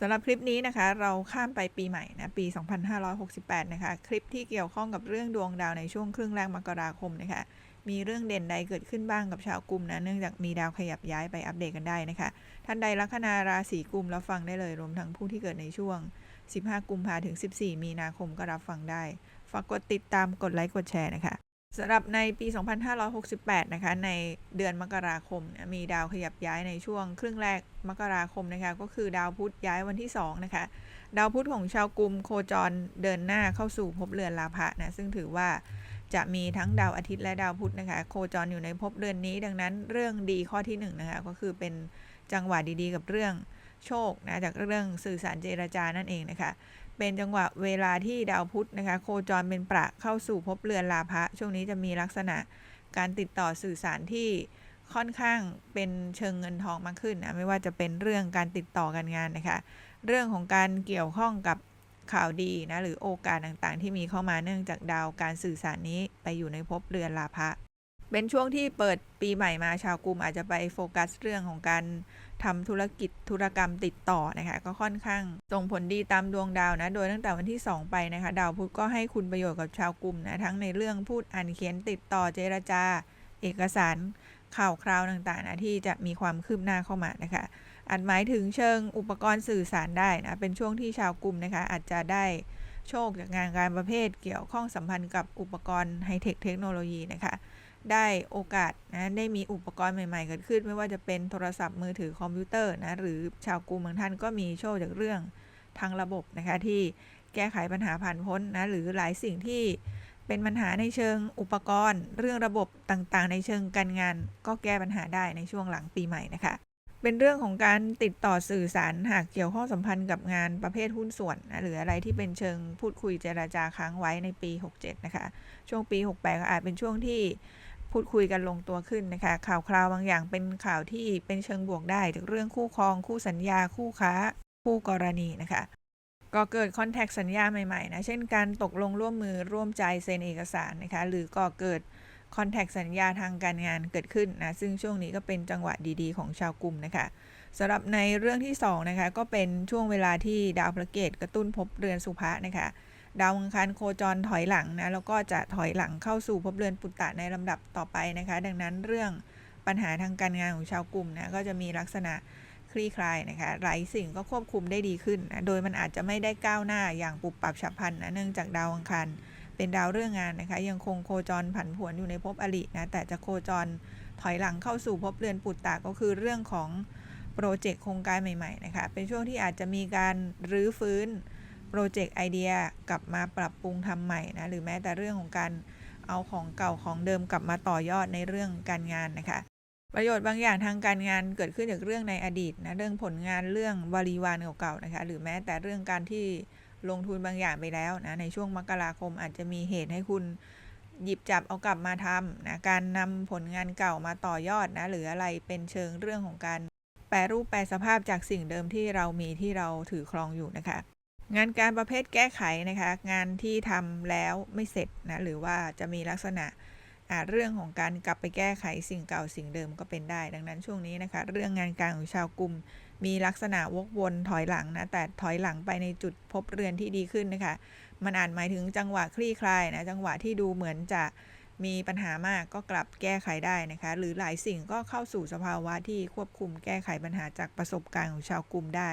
สำหรับคลิปนี้นะคะ เราข้ามไปปีใหม่นะปี 2568 นะคะ คลิปที่เกี่ยวข้องกับเรื่องดวงดาวในช่วงครึ่งแรกมกราคมนะคะ มีเรื่องเด่นใดเกิดขึ้นบ้างกับชาวกลุ่มนะเนื่องจากมีดาวขยับย้ายไปอัปเดตกันได้นะคะ ท่านใดลัคนาราศีกลุ่มรับฟังได้เลยรวมทั้งผู้ที่เกิดในช่วง 15 กุมภาถึง 14 มีนาคมก็รับฟังได้ฝากกดติดตามกดไลค์กดแชร์นะคะ สำหรับในปี 2568 นะคะ ในเดือนมกราคม มีดาวขยับย้ายในช่วงครึ่งแรกมกราคมนะคะ ก็คือดาวพุธย้ายวันที่ 2 นะคะ ดาวพุธของชาวกลุ่มโคจรเดินหน้าเข้าสู่ภพเรือนลาภะนะ ซึ่งถือว่าจะมีทั้งดาวอาทิตย์และดาวพุธนะคะ โคจรอยู่ในภพเรือนนี้ ดังนั้นเรื่องดีข้อที่1นงนะคะ ก็คือเป็นจังหวะดีๆ กับเรื่องโชคนะ จากเรื่องสื่อสารเจรจานั่นเองนะคะ เป็นจังหวะเวลาที่ดาวพุธนะคะ โคจรเป็นประเข้าสู่ภพเรือนลาภะช่วงนี้จะมีลักษณะการติดต่อสื่อสารที่ค่อนข้างเป็นเชิงเงินทองมากขึ้นนะไม่ว่าจะเป็นเรื่องการติดต่อการงานนะคะ เรื่องของการเกี่ยวข้องกับข่าวดีนะหรือโอกาสต่างๆ ที่มีเข้ามาเนื่องจากดาวการสื่อสารนี้ไปอยู่ในภพเรือนลาภะ เป็นช่วงที่เปิดปีใหม่มาชาวกลุ่มอาจจะไปโฟกัสเรื่องของการทำธุรกิจธุรกรรมติดต่อนะคะ ก็ค่อนข้างส่งผลดีตามดวงดาวนะ โดยตั้งแต่วันที่ 2 ไปนะคะ ดาวพุธก็ให้คุณประโยชน์กับชาวกลุ่มนะ ทั้งในเรื่องพูดอ่านเขียนติดต่อเจรจา เอกสารข่าวคราวต่างๆนะที่จะมีความคืบหน้าเข้ามานะคะอาจหมายถึงเชิงอุปกรณ์สื่อสารได้นะเป็นช่วงที่ชาวกลุ่มนะคะอาจจะได้โชคจากงานการประเภทเกี่ยวข้องสัมพันธ์กับอุปกรณ์ไฮเทคเทคโนโลยีนะคะ ได้โอกาสนะได้มีอุปกรณ์ใหม่ๆ เกิดขึ้น ไม่ว่าจะเป็นโทรศัพท์มือถือคอมพิวเตอร์นะหรือชาวกลุ่มบางท่านก็มีโชคจากเรื่องทางระบบนะคะที่แก้ไขปัญหาผ่านพ้นนะหรือหลายสิ่งที่เป็นปัญหาในเชิงอุปกรณ์ เรื่องระบบต่างๆ ในเชิงการงาน ก็แก้ปัญหาได้ในช่วงหลังปีใหม่นะคะ เป็นเรื่องของการติดต่อสื่อสารหากเกี่ยวข้องสัมพันธ์กับงานประเภทหุ้นส่วนนะหรืออะไรที่เป็นเชิงพูดคุยเจราจาค้างไว้ในปี 67 นะคะ ช่วงปี 68 ก็อาจเป็นช่วงที่ พูดคุยกันลงตัวขึ้นนะคะ ข่าวคราวบางอย่างเป็นข่าวที่เป็นเชิงบวกได้จากเรื่องคู่ครอง คู่สัญญา คู่ค้า คู่กรณีนะคะ ก็เกิดคอนแทคสัญญาใหม่ๆนะ เช่นการตกลงร่วมมือร่วมใจเซ็นเอกสารนะคะ หรือก็เกิดคอนแทคสัญญาทางการงานเกิดขึ้นนะ ซึ่งช่วงนี้ก็เป็นจังหวะดีๆ ของชาวกลุ่มนะคะสำหรับในเรื่องที่2นะคะก็เป็นช่วงเวลาที่ดาวพระเกตกระตุ้นภพเรือนสุภะนะคะ ดาวอังคารโคจรถอยหลังนะแล้วก็จะถอยหลังเข้าสู่ภพเรือนปุตตะในลำดับต่อไปนะคะ ดังนั้นเรื่องปัญหาทางการงานของชาวกลุ่มนะก็จะมีลักษณะคลี่คลายนะคะหลายสิ่งก็ควบคุมได้ดีขึ้นนะโดยมันอาจจะไม่ได้ก้าวหน้าอย่างปุบปับฉับพลันนะเนื่องจากดาวอังคารเป็นดาวเรื่องงานนะคะยังคงโคจรผันผวนอยู่ในภพอรินะแต่จะโคจรถอยหลังเข้าสู่ภพเรือนปุตตะก็คือเรื่องของโปรเจกต์โครงการใหม่ๆนะคะเป็นช่วงที่อาจจะมีการรื้อฟื้น โปรเจกต์ไอเดียกลับมาปรับปรุงทำใหม่นะหรือแม้แต่เรื่องของการเอาของเก่าของเดิมกลับมาต่อยอดในเรื่องการงานนะคะ ประโยชน์บางอย่างทางการงานเกิดขึ้นจากเรื่องในอดีตนะเรื่องผลงานเรื่องบริวารเก่าๆนะคะหรือแม้แต่เรื่องการที่ลงทุนบางอย่างไปแล้วนะในช่วงมกราคมอาจจะมีเหตุให้คุณหยิบจับเอากลับมาทำนะการนำผลงานเก่ามาต่อยอดนะหรืออะไรเป็นเชิงเรื่องของการแปรรูปแปลสภาพจากสิ่งเดิมที่เรามีที่เราถือครองอยู่นะคะ งานการประเภทแก้ไขนะคะ งานที่ทำแล้วไม่เสร็จนะ หรือว่าจะมีลักษณะอ่าเรื่องของการกลับไปแก้ไขสิ่งเก่าสิ่งเดิมก็เป็นได้ ดังนั้นช่วงนี้นะคะ เรื่องงานการของชาวกลุ่ม มีลักษณะวกวนถอยหลังนะ แต่ถอยหลังไปในจุดพบเรือนที่ดีขึ้นนะคะ มันอาจหมายถึงจังหวะคลี่คลายนะ จังหวะที่ดูเหมือนจะมีปัญหามากก็กลับแก้ไขได้นะคะ หรือหลายสิ่งก็เข้าสู่สภาวะที่ควบคุมแก้ไขปัญหาจากประสบการณ์ของชาวกลุ่มได้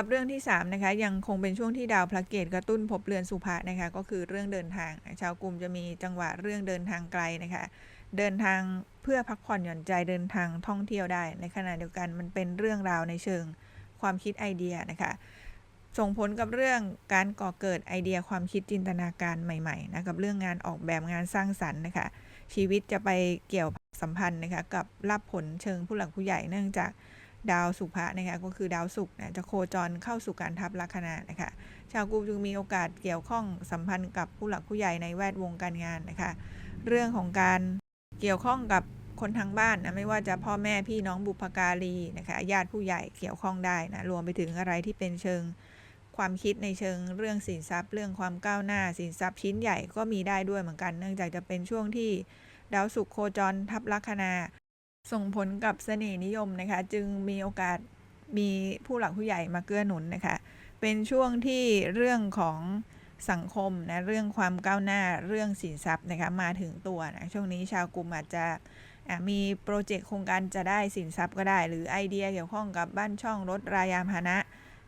กับเรื่องที่3นะคะยังคงเป็นช่วงที่ดาวพระเกตกระตุ้นพบเรือนสุภะนะคะก็คือเรื่องเดินทาง ชาวกลุ่มจะมีจังหวะเรื่องเดินทางไกลนะคะเดินทางเพื่อพักผ่อนหย่อนใจเดินทางท่องเที่ยวได้ ในขณะเดียวกันมันเป็นเรื่องราวในเชิงความคิดไอเดียนะคะส่งผลกับเรื่องการก่อเกิดไอเดียความคิดจินตนาการใหม่ๆนะกับเรื่องงานออกแบบงานสร้างสรรค์นะคะชีวิตจะไปเกี่ยวสัมพันธ์นะคะกับรับผลเชิงผู้หลักผู้ใหญ่เนื่องจาก ดาวสุภะนะคะก็คือดาวศุกร์นะจะโคจรเข้าสู่การทับลัคนานะคะชาวกุมจึงมีโอกาสเกี่ยวข้องสัมพันธ์กับผู้หลักผู้ใหญ่ในแวดวงการงานนะคะเรื่องของการเกี่ยวข้องกับคนทางบ้านนะไม่ว่าจะพ่อแม่พี่น้องบุพการีนะคะญาติผู้ใหญ่เกี่ยวข้องได้นะรวมไปถึงอะไรที่เป็นเชิงความคิดในเชิงเรื่องสินทรัพย์ เรื่องความก้าวหน้าสินทรัพย์ชิ้นใหญ่ก็มีได้ด้วยเหมือนกัน เนื่องจากจะเป็นช่วงที่ดาวศุกร์โคจรทับลัคนา ส่งผลกับเสน่ห์นิยมนะคะ จึงมีโอกาสมีผู้หลักผู้ใหญ่มาเกื้อหนุนนะคะ เป็นช่วงที่เรื่องของสังคมนะเรื่องความก้าวหน้าเรื่องสินทรัพย์นะคะมาถึงตัวนะช่วงนี้ชาวกลุ่มอาจจะะมีโปรเจกต์โครงการจะได้สินทรัพย์ก็ได้ หรือไอเดียเกี่ยวข้องกับบ้านช่องรถรายานพานะ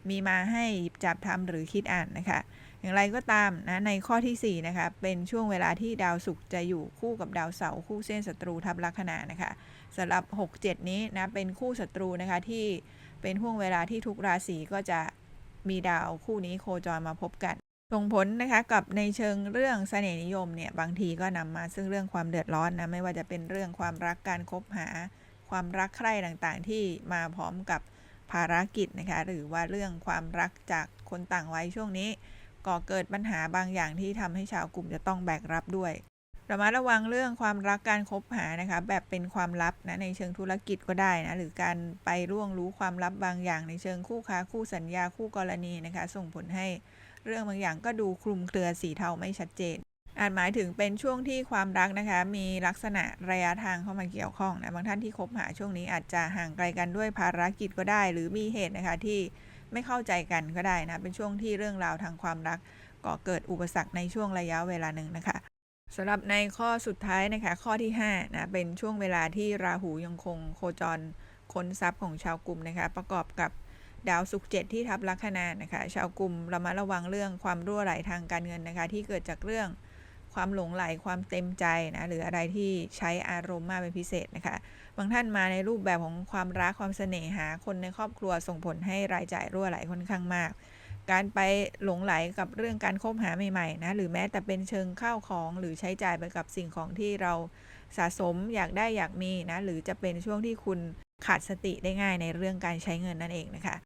มีมาให้หยิบจับทำหรือคิดอ่านนะคะ อย่างไรก็ตามนะในข้อที่4นะคะเป็นช่วงเวลาที่ดาวศุกร์จะอยู่คู่กับดาวเสาร์คู่เส้นศัตรูทับลัคนานะคะสำหรับ 6-7 นี้นะเป็นคู่ศัตรูนะคะที่เป็นห่วงเวลาที่ทุกราศีก็จะมีดาวคู่นี้โคจรมาพบกันส่งผลนะคะกับในเชิงเรื่องเสน่ห์นิยมเนี่ยบางทีก็นำมาซึ่งเรื่องความเดือดร้อนนะไม่ว่าจะเป็นเรื่องความรักการคบหา ความรักใคร่ต่างๆ ที่มาพร้อมกับภารกิจนะคะหรือว่าเรื่องความรักจากคนต่างวัยช่วงนี้ ก่อเกิดปัญหาบางอย่างที่ทำให้ชาวกลุ่มจะต้องแบกรับด้วยระมัดระวังเรื่องความรักการคบหานะคะ แบบเป็นความลับนะในเชิงธุรกิจก็ได้นะหรือการไปร่วงรู้ความลับบางอย่างในเชิงคู่ค้าคู่สัญญาคู่กรณีนะคะ ส่งผลให้เรื่องบางอย่างก็ดูคลุมเครือสีเทาไม่ชัดเจนอาจหมายถึงเป็นช่วงที่ความรักนะคะ มีลักษณะระยะทางเข้ามาเกี่ยวข้องนะบางท่านที่คบหาช่วงนี้อาจจะห่างไกลกันด้วยภารกิจก็ได้ หรือมีเหตุนะคะที่ ไม่เข้าใจกันก็ได้นะ เป็นช่วงที่เรื่องราวทางความรักก่อเกิดอุปสรรคในช่วงระยะเวลาหนึ่งนะคะสำหรับในข้อสุดท้ายนะคะ ข้อที่5นะเป็นช่วงเวลาที่ราหูยังคงโคจรค้นทรัพย์ของชาวกลุ่มนะคะ ประกอบกับดาวศุกร์เจ็ดที่ทับลัคนานะคะ ชาวกลุ่มระมัดระวังเรื่องความรั่วไหลทางการเงินนะคะ ที่เกิดจากเรื่อง ความหลงไหลความเต็มใจนะหรืออะไรที่ใช้อารมณ์มากเป็นพิเศษนะคะบางท่านมาในรูปแบบของความรักความเสน่หาคนในครอบครัวส่งผลให้รายจ่ายรั่วไหลค่อนข้างมาก การไปหลงไหลกับเรื่องการคบหาใหม่ๆนะหรือแม้แต่เป็นเชิงข้าวของหรือใช้จ่ายไปกับสิ่งของที่เราสะสมอยากได้อยากมีนะหรือจะเป็นช่วงที่คุณขาดสติได้ง่ายในเรื่องการใช้เงินนั่นเองนะคะ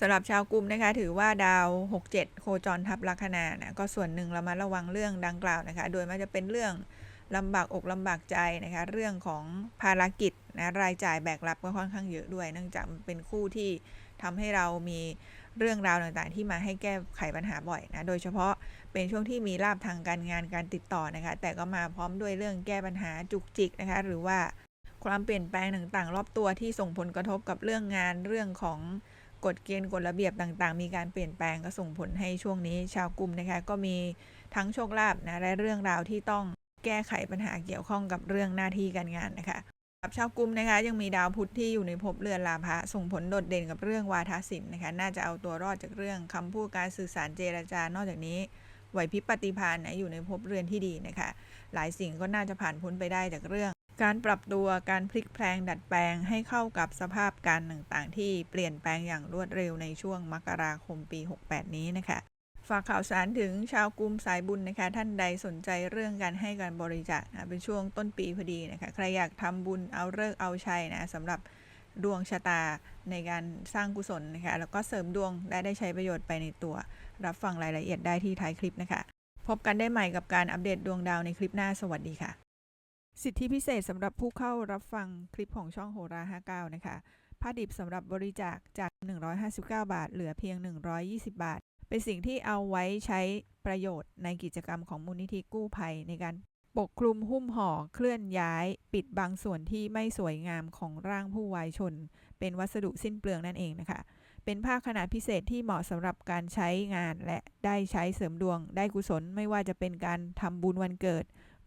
สำหรับชาวกลุ่มนะคะถือว่าดาว 67 โคจรทับลัคนานะก็ส่วนหนึ่งเรามาระวังเรื่องดังกล่าวนะคะ โดยมันจะเป็นเรื่องลำบากอกลำบากใจนะคะ เรื่องของภารกิจนะรายจ่ายแบกรับก็ค่อนข้างเยอะด้วย เนื่องจากเป็นคู่ที่ทำให้เรามีเรื่องราวต่างๆ ที่มาให้แก้ไขปัญหาบ่อยนะ โดยเฉพาะเป็นช่วงที่มีลาบทางการงานการติดต่อนะคะ แต่ก็มาพร้อมด้วยเรื่องแก้ปัญหาจุกจิกนะคะ หรือว่าความเปลี่ยนแปลงต่างๆ รอบตัวที่ส่งผลกระทบกับเรื่องงานเรื่องของ กฎเกณฑ์กฎระเบียบต่างๆ มีการเปลี่ยนแปลงก็ส่งผลให้ช่วงนี้ ชาวกลุ่มนะคะก็มีทั้งโชคลาภนะและเรื่องราวที่ต้องแก้ไขปัญหาเกี่ยวข้องกับเรื่องหน้าที่การงานนะคะกับชาวกลุ่มนะคะยังมีดาวพุธที่อยู่ในภพเรือนลาภะส่งผลโดดเด่นกับเรื่องวาทศิลป์นะคะน่าจะเอาตัวรอดจากเรื่องคำพูดการสื่อสารเจรจา นอกจากนี้ไหวพริบปฏิภาณนะอยู่ในภพเรือนที่ดีนะคะ หลายสิ่งก็น่าจะผ่านพ้นไปได้จากเรื่อง การปรับตัวการพลิกแพลงดัดแปลงให้เข้ากับสภาพการต่างๆ ที่เปลี่ยนแปลงอย่างรวดเร็วในช่วงมกราคมปี 68 นี้นะคะฝากข่าวสารถึงชาวกลุ่มสายบุญนะคะ ท่านใดสนใจเรื่องการให้การบริจาคนะเป็นช่วงต้นปีพอดีนะคะ ใครอยากทำบุญเอาเลิกเอาชัยนะสำหรับดวงชะตาในการสร้างกุศลนะคะ แล้วก็เสริมดวงและได้ใช้ประโยชน์ไปในตัว รับฟังรายละเอียดได้ที่ท้ายคลิปนะคะ พบกันได้ใหม่กับการอัปเดตดวงดาวในคลิปหน้าสวัสดีค่ะ สิทธิพิเศษสำหรับผู้เข้ารับฟังคลิปของช่องโหรา 59 นะคะผ้าดิบสำหรับบริจาคจาก 159 บาท เหลือเพียง 120 บาท เป็นสิ่งที่เอาไว้ใช้ประโยชน์ในกิจกรรมของมูลนิธิกู้ภัย ในการปกคลุมหุ้มห่อเคลื่อนย้าย ปิดบางส่วนที่ไม่สวยงามของร่างผู้วายชน เป็นวัสดุสิ้นเปลืองนั่นเองนะคะ เป็นผ้าขนาดพิเศษที่เหมาะสำหรับการใช้งานและได้ใช้เสริมดวง ได้กุศลไม่ว่าจะเป็นการทำบุญวันเกิด